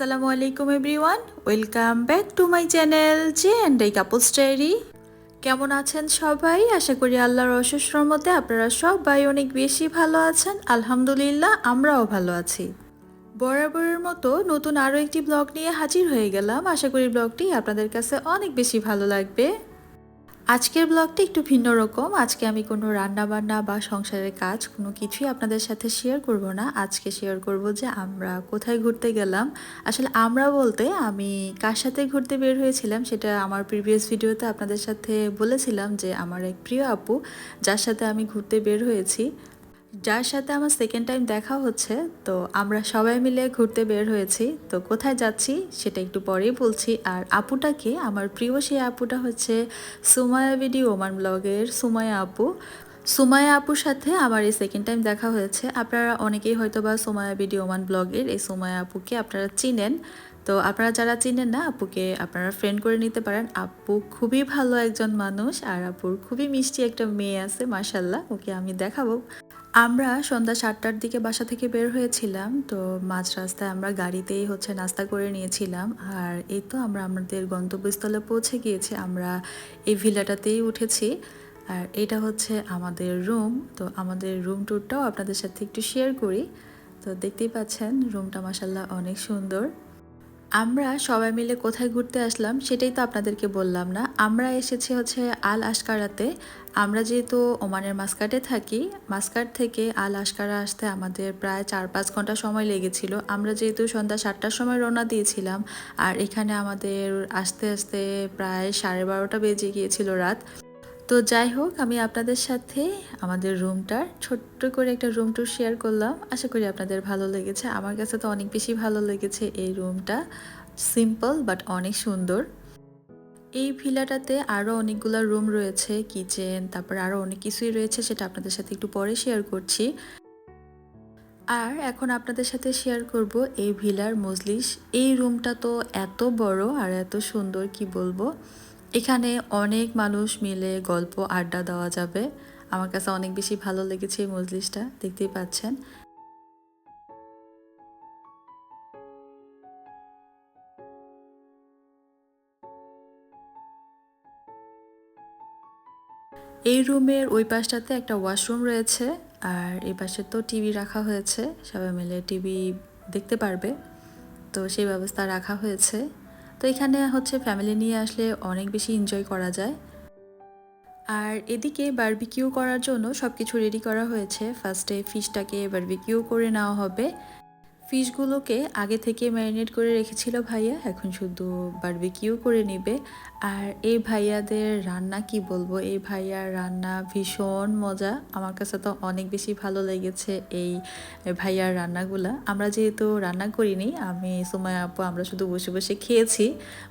আসসালামু আলাইকুম everyone, welcome back to my channel J and এই কাপল স্টাইরি কেমন আছেন সবাই? আশা করি আল্লাহর অশেষ রহমতে আপনারা সবাই অনেক বেশি ভালো আছেন। আলহামদুলিল্লাহ, আমরাও ভালো আছি। বরাবরের মতো নতুন আরও একটি ব্লগ নিয়ে হাজির হয়ে গেলাম। আশা করি ব্লগটি আপনাদের কাছে অনেক বেশি ভালো লাগবে। আজকের ব্লগটা একটু ভিন্ন রকম। আজকে আমি কোনো রান্নাবান্না বা সংসারের কাজ কোনো কিছুই আপনাদের সাথে শেয়ার করব না। আজকে শেয়ার করব যে আমরা কোথায় ঘুরতে গেলাম। আসলে আমরা বলতে আমি কার সাথে ঘুরতে বের হয়েছিলাম সেটা আমার প্রিভিয়াস ভিডিওতে আপনাদের সাথে বলেছিলাম যে আমার এক প্রিয় আপু, যার সাথে আমি ঘুরতে বের হয়েছি। যার সাথে আমার সেকেন্ড টাইম দেখা হচ্ছে, তো আমরা সবাই মিলে ঘুরতে বের হয়েছি। তো কোথায় যাচ্ছি সেটা একটু পরেই বলছি। আর আপুটাকে আমার প্রিয় সেই আপুটা হচ্ছে সুমায়া ভিডি ওমান ব্লগের সুমায়া আপু। সুমায়া আপুর সাথে আমার এই সেকেন্ড টাইম দেখা হয়েছে। আপনারা অনেকেই হয়তো বা সুমায়া ভিডি ওমান ব্লগের এই সুমায়া আপুকে আপনারা চিনেন। তো আপনারা যারা চিনেন না, আপুকে আপনারা ফ্রেন্ড করে নিতে পারেন। আপু খুবই ভালো একজন মানুষ আর আপুর খুবই মিষ্টি একটা মেয়ে আছে মাসাল্লাহ ওকে আমি দেখাবো। আমরা সন্ধ্যা সাতটার দিকে বাসা থেকে বের হয়েছিলাম, তো মাঝ রাস্তায় আমরা গাড়িতেই হচ্ছে নাস্তা করে নিয়েছিলাম। আর এই তো আমরা আমাদের গন্তব্যস্থলে পৌঁছে গিয়েছি, আমরা এই ভিলাটাতেই উঠেছি। আর এটা হচ্ছে আমাদের রুম তো আমাদের রুম ট্যুরটাও আপনাদের সাথে একটু শেয়ার করি। তো দেখতেই পাচ্ছেন রুমটা মাসাল্লাহ অনেক সুন্দর। আমরা সবাই মিলে কোথায় ঘুরতে আসলাম সেটাই তো আপনাদেরকে বললাম না। আমরা এসেছি হচ্ছে আল আশকারাতে। আমরা যেহেতু ওমানের মাস্কাটে থাকি, মাস্কাট থেকে আল আশকারা আসতে আমাদের প্রায় চার পাঁচ ঘণ্টা সময় লেগেছিল। আমরা যেহেতু সন্ধ্যা সাতটার সময় রওনা দিয়েছিলাম, আর এখানে আমাদের আসতে আসতে প্রায় সাড়ে বারোটা বেজে গিয়েছিল রাত। তো যাই হোক, আমি আপনাদের সাথে আমাদের রুমটার ছোট্ট করে একটা রুম টুর শেয়ার করলাম। আশা করি আপনাদের ভালো লেগেছে। আমার কাছে তো অনেক বেশি ভালো লেগেছে এই রুমটা। সিম্পল বাট অনেক সুন্দর। এই ভিলাটাতে আরও অনেকগুলো রুম রয়েছে, কিচেন, তারপর আরও অনেক কিছুই রয়েছে সেটা আপনাদের সাথে একটু পরে শেয়ার করছি। আর এখন আপনাদের সাথে শেয়ার করব এই ভিলার মজলিস। এই রুমটা তো এত বড় আর এত সুন্দর, কি বলব? এখানে অনেক মানুষ মিলে গল্প, আড্ডা দেওয়া যাবে। আমার কাছে অনেক বেশি ভালো লেগেছে এই মজলিসটা, দেখতেই পাচ্ছেন। এই রুমের ওই পাশটাতে একটা ওয়াশরুম রয়েছে, আর এই পাশে তো টিভি রাখা হয়েছে, সবাই মিলে টিভি দেখতে পারবে। তো সেই ব্যবস্থা রাখা হয়েছে। তো এখানে হচ্ছে ফ্যামিলি নিয়ে আসলে অনেক বেশি এনজয় করা যায়। আর এদিকে বারবিকিউ করার জন্য সব কিছু রেডি করা হয়েছে। ফার্স্টে ফিশটাকে বারবিকিউ করে নেওয়া হবে। ফিশগুলোকে আগে থেকে ম্যারিনেট করে রেখেছিল ভাইয়া, এখন শুধু বারবিকিউ করে নেবে। আর এই ভাইয়াদের রান্না কি বলব? এই ভাইয়ার রান্না ভীষণ মজা। আমার কাছে তো অনেক বেশি ভালো লেগেছে এই ভাইয়ার রান্নাগুলা। আমরা যেহেতু রান্না করিনি, আমি সময় আপু, আমরা শুধু বসে বসে খেয়েছি।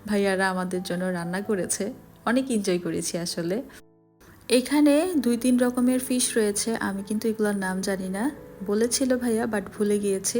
ভাইয়ারা আমাদের জন্য রান্না করেছে। অনেক এনজয় করেছি আসলে। এখানে দুই তিন রকমের ফিশ রয়েছে। আমি কিন্তু এগুলোর নাম জানি না। বলেছিল ভাইয়া বাট ভুলে গিয়েছি।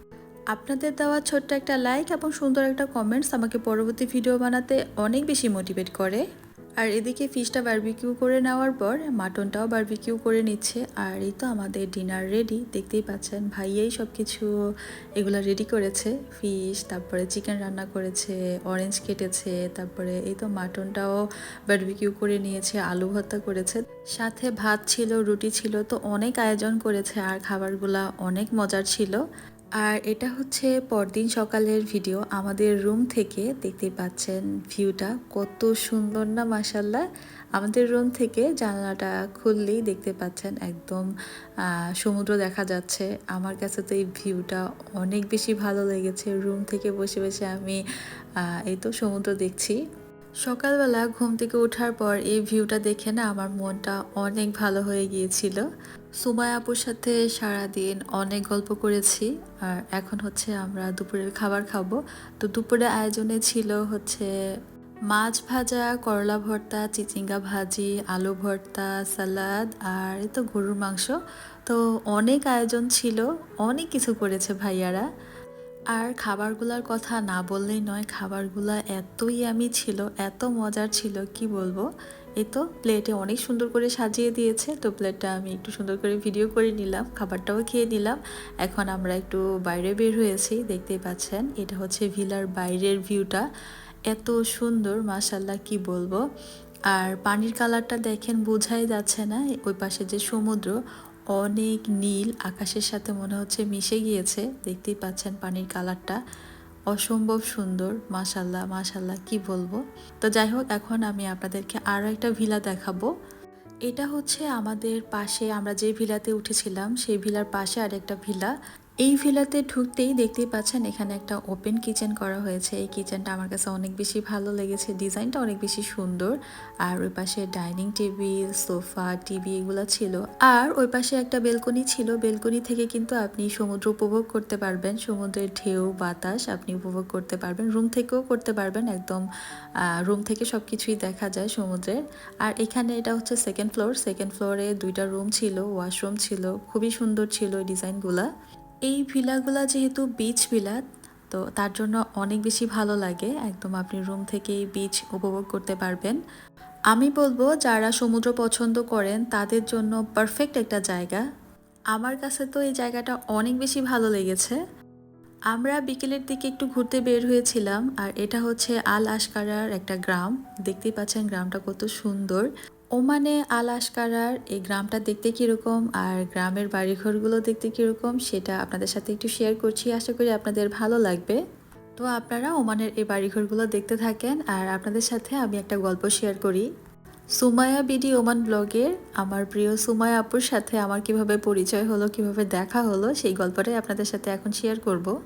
আপনাদের দেওয়া ছোট্ট একটা লাইক এবং সুন্দর একটা কমেন্টস আমাকে পরবর্তী ভিডিও বানাতে অনেক বেশি মোটিভেট করে। আর এদিকে ফিশটা বারবিকিউ করে নেওয়ার পর মাটনটাও বারবিকিউ করে নিচ্ছে। আর এই তো আমাদের ডিনার রেডি দেখতেই পাচ্ছেন ভাইয়াই সব কিছু এগুলো রেডি করেছে। ফিশ তারপরে চিকেন রান্না করেছে অরেঞ্জ কেটেছে, তারপরে এই তো মাটনটাও বারবিকিউ করে নিয়েছে, আলু ভর্তা করেছে। সাথে ভাত ছিল, রুটি ছিল, তো অনেক আয়োজন করেছে আর খাবারগুলা অনেক মজার ছিল। আর এটা হচ্ছে পরদিন সকালের ভিডিও। আমাদের রুম থেকে দেখতে পাচ্ছেন ভিউটা কত সুন্দর না মাসাল্লাহ আমাদের রুম থেকে জানালাটা খুললেই দেখতে পাচ্ছেন একদম সমুদ্র দেখা যাচ্ছে। আমার কাছে তো এই ভিউটা অনেক বেশি ভালো লেগেছে। রুম থেকে বসে বসে আমি এই তো সমুদ্র দেখছি। সকালবেলা ঘুম থেকে ওঠার পর এই ভিউটা দেখে না আমার মনটা অনেক ভালো হয়ে গিয়েছিল। সুমায় আপুর সাথে সারাদিন অনেক গল্প করেছি আর এখন হচ্ছে আমরা দুপুরের খাবার খাব। তো দুপুরে আয়োজনে ছিল হচ্ছে মাছ ভাজা, করলা ভর্তা, চিচিঙ্গা ভাজি, আলু ভর্তা, সালাদ আর তো গরুর মাংস। তো অনেক আয়োজন ছিল, অনেক কিছু করেছে ভাইয়ারা। আর খাবারগুলোর কথা না বললেই নয়, খাবারগুলো এতই আমি ছিল, এত মজার ছিল, কি বলব? এই তো প্লেটে অনেক সুন্দর করে সাজিয়ে দিয়েছে, তো প্লেটটা আমি একটু সুন্দর করে ভিডিও করে নিলাম, খাবারটাও খেয়ে নিলাম। এখন আমরা একটু বাইরে বের হয়েছি, দেখতেই পাচ্ছেন, এটা হচ্ছে ভিলার বাইরের ভিউটা এত সুন্দর মাসাল্লাহ কি বলব? আর পানির কালারটা দেখেন, বোঝাই যাচ্ছে না, ওই পাশে যে সমুদ্র অনেক নীল আকাশের সাথে মনে হচ্ছে মিশে গিয়েছে। দেখতেই পাচ্ছেন পানির কালারটা। অসম্ভব সুন্দর, মাশাল্লাহ মাশাল্লাহ, কি বলব? তো যাই হোক, এখন আমি আপনাদেরকে আরও একটা ভিলা দেখাবো। এটা হচ্ছে আমাদের পাশে, আমরা যে ভিলাতে উঠেছিলাম, সেই ভিলার পাশে আরেকটা ভিলা। এই ভিলাতে ঢুকতেই দেখতেই পাচ্ছেন এখানে একটা ওপেন কিচেন করা হয়েছে। এই কিচেনটা আমার কাছে অনেক বেশি ভালো লেগেছে। ডিজাইনটা অনেক বেশি সুন্দর। আর ওই পাশে ডাইনিং টেবিল সোফা টিভি এগুলো ছিল। আর ওই পাশে একটা বেলকনি ছিল। বেলকনি থেকে কিন্তু আপনি সমুদ্র উপভোগ করতে পারবেন। সমুদ্রের ঢেউ, বাতাস আপনি উপভোগ করতে পারবেন। রুম থেকেও করতে পারবেন একদম রুম থেকে সব কিছুই দেখা যায় সমুদ্রের। আর এখানে এটা হচ্ছে সেকেন্ড ফ্লোর সেকেন্ড ফ্লোরে দুইটা রুম ছিল ওয়াশরুম ছিল। খুবই সুন্দর ছিল ডিজাইনগুলা এই ভিলাগুলা যেহেতু বিচ ভিলা তো তার জন্য অনেক বেশি ভালো লাগে। একদম আপনি রুম থেকেই বিচ উপভোগ করতে পারবেন। আমি বলব, যারা সমুদ্র পছন্দ করেন, তাদের জন্য পারফেক্ট একটা জায়গা। আমার কাছে তো এই জায়গাটা অনেক বেশি ভালো লেগেছে। আমরা বিকেলের দিকে একটু ঘুরতে বের হয়েছিলাম, আর এটা হচ্ছে আল আশকারার একটা গ্রাম। দেখতেই পাচ্ছেন গ্রামটা কত সুন্দর। ওমানে আল আশকারার এই গ্রামটা দেখতে কীরকম আর গ্রামের বাড়িঘরগুলো দেখতে কীরকম সেটা আপনাদের সাথে একটু শেয়ার করছি। আশা করি আপনাদের ভালো লাগবে। তো আপনারা ওমানের এই বাড়িঘরগুলো দেখতে থাকেন আর আপনাদের সাথে আমি একটা গল্প শেয়ার করি। সুমায়া বিডি ওমান ব্লগের আমার প্রিয় সুমায়া আপুর সাথে আমার কীভাবে পরিচয় হলো, কীভাবে দেখা হলো, সেই গল্পটাই আপনাদের সাথে এখন শেয়ার করব।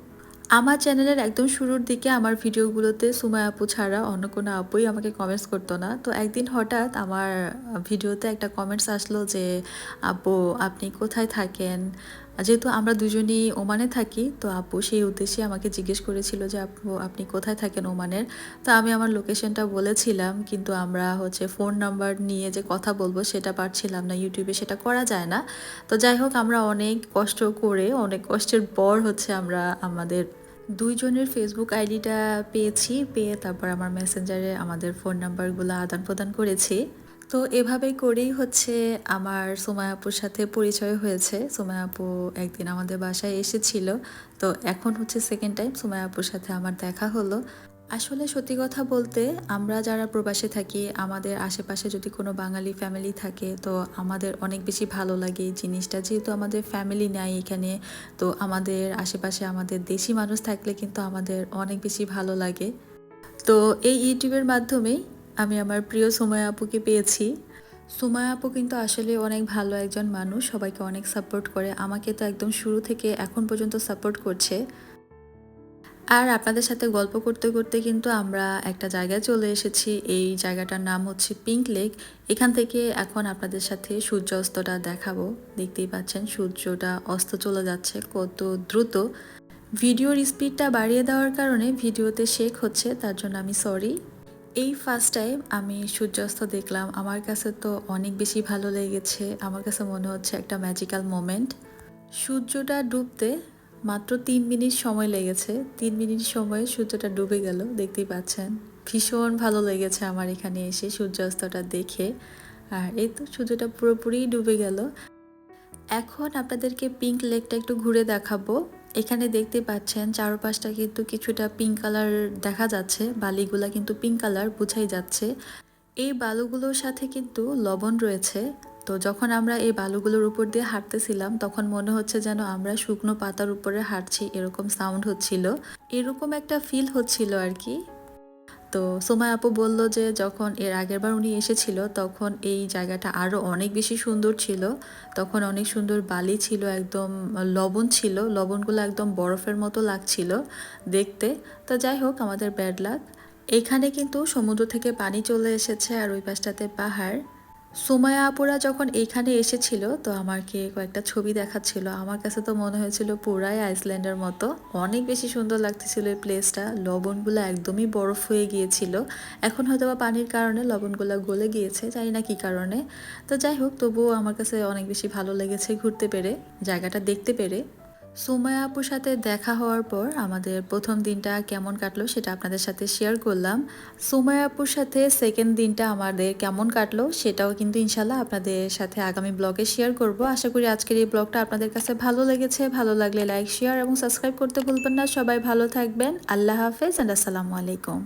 আমার চ্যানেলের একদম শুরুর দিকে আমার ভিডিওগুলোতে সুমায় আপু ছাড়া অন্য কোনো আপুই আমাকে কমেন্টস করতো না। তো একদিন হঠাৎ আমার ভিডিওতে একটা কমেন্টস আসলো যে, আপু, আপনি কোথায় থাকেন? যেহেতু আমরা দুজনই ওমানে থাকি, তো আপু সেই উদ্দেশ্যে আমাকে জিজ্ঞেস করেছিল যে, আপু, আপনি কোথায় থাকেন ওমানের? তো আমি আমার লোকেশনটা বলেছিলাম, কিন্তু আমরা হচ্ছে ফোন নাম্বার নিয়ে যে কথা বলব সেটা পারছিলাম না ইউটিউবে সেটা করা যায় না। তো যাই হোক, আমরা অনেক কষ্ট করে, অনেক কষ্টের পর হচ্ছে আমরা আমাদের দুইজনের ফেসবুক আইডিটা পেয়েছি, পেয়ে তারপর আমার মেসেঞ্জারে আমাদের ফোন নাম্বারগুলো আদান প্রদান করেছি। তো এভাবে করেই হচ্ছে আমার সোমায় আপুর সাথে পরিচয় হয়েছে। সোমায় আপু একদিন আমাদের বাসায় এসেছিল। তো এখন হচ্ছে সেকেন্ড টাইম সোমায় আপুর সাথে আমার দেখা হলো। আসলে সত্যি কথা বলতে আমরা যারা প্রবাসে থাকি, আমাদের আশেপাশে যদি কোনো বাঙালি ফ্যামিলি থাকে, তো আমাদের অনেক বেশি ভালো লাগে এই জিনিসটা। যেহেতু আমাদের ফ্যামিলি নাই এখানে, তো আমাদের আশেপাশে আমাদের দেশি মানুষ থাকলে কিন্তু আমাদের অনেক বেশি ভালো লাগে। তো এই ইউটিউবের মাধ্যমেই আমি আমার প্রিয় সুমায়া আপুকে পেয়েছি। সুমায়া আপু কিন্তু আসলে অনেক ভালো একজন মানুষ, সবাইকে অনেক সাপোর্ট করে। আমাকে তো একদম শুরু থেকে এখন পর্যন্ত সাপোর্ট করছে। আর আপনাদের সাথে গল্প করতে করতে কিন্তু আমরা একটা জায়গায় চলে এসেছি। এই জায়গাটার নাম হচ্ছে পিঙ্ক লেক এখান থেকে এখন আপনাদের সাথে সূর্য অস্তটা দেখাবো। দেখতেই পাচ্ছেন সূর্যটা অস্ত চলে যাচ্ছে, কত দ্রুত। ভিডিওর স্পিডটা বাড়িয়ে দেওয়ার কারণে ভিডিওতে শেক হচ্ছে, তার জন্য আমি সরি এই ফার্স্ট টাইম আমি সূর্যাস্ত দেখলাম, আমার কাছে তো অনেক বেশি ভালো লেগেছে। আমার কাছে মনে হচ্ছে একটা ম্যাজিক্যাল মোমেন্ট সূর্যটা ডুবতে মাত্র তিন মিনিট সময় লেগেছে। তিন মিনিট সময়ে সূর্যটা ডুবে গেল, দেখতেই পাচ্ছেন। ভীষণ ভালো লেগেছে আমার এখানে এসে সূর্যাস্তটা দেখে। আর এই তো সূর্যটা পুরোপুরি ডুবে গেল। এখন আপনাদেরকে পিঙ্ক লেকটা একটু ঘুরে দেখাবো। এখানে দেখতে পাচ্ছেন চারপাশটা কিন্তু কিছুটা পিঙ্ক কালার দেখা যাচ্ছে, বালিগুলা কিন্তু পিঙ্ক কালার বুঝাই যাচ্ছে। এই বালুগুলোর সাথে কিন্তু লবণ রয়েছে। তো যখন আমরা এই বালুগুলোর উপর দিয়ে হাঁটতেছিলাম, তখন মনে হচ্ছে যেন আমরা শুকনো পাতার উপরে হাঁটছি, এরকম সাউন্ড হচ্ছিল। এরকম একটা ফিল হচ্ছিল আর কি। তো সোমায় আপু বলল যে যখন এর আগের বার উনি এসেছিল, তখন এই জায়গাটা আরও অনেক বেশি সুন্দর ছিল। তখন অনেক সুন্দর বালি ছিল, একদম লবণ ছিল, লবণগুলো একদম বরফের মতো লাগছিল দেখতে। তো যাই হোক, আমাদের ব্যাড লাক এখানে কিন্তু সমুদ্র থেকে পানি চলে এসেছে আর ওই পাশটাতে পাহাড়। সুমায়া আপুরা যখন এইখানে এসেছিল, তো আমাকে কয়েকটা ছবি দেখাচ্ছিল। আমার কাছে তো মনে হয়েছিল পুরাই আইসল্যান্ডের মতো। অনেক বেশি সুন্দর লাগতেছিল এই প্লেসটা। লবণগুলো একদমই বরফ হয়ে গিয়েছিল। এখন হয়তো বা পানির কারণে লবণগুলো গলে গিয়েছে, জানি না কি কারণে। তো যাই হোক, তবুও আমার কাছে অনেক বেশি ভালো লেগেছে ঘুরতে পেরে, জায়গাটা দেখতে পেরে। সুমায়া আপুর সাথে দেখা হওয়ার পর আমাদের প্রথম দিনটা কেমন কাটলো সেটা আপনাদের সাথে শেয়ার করলাম। সুমায়া আপুর সাথে সেকেন্ড দিনটা আমাদের কেমন কাটলো সেটাও কিন্তু ইনশাল্লাহ আপনাদের সাথে আগামী ব্লগে শেয়ার করব। আশা করি আজকের এই ব্লগটা আপনাদের কাছে ভালো লেগেছে। ভালো লাগলে লাইক শেয়ার এবং সাবস্ক্রাইব করতে ভুলবেন না। সবাই ভালো থাকবেন। আল্লাহ হাফেজ অ্যান্ড আসসালামু আলাইকুম।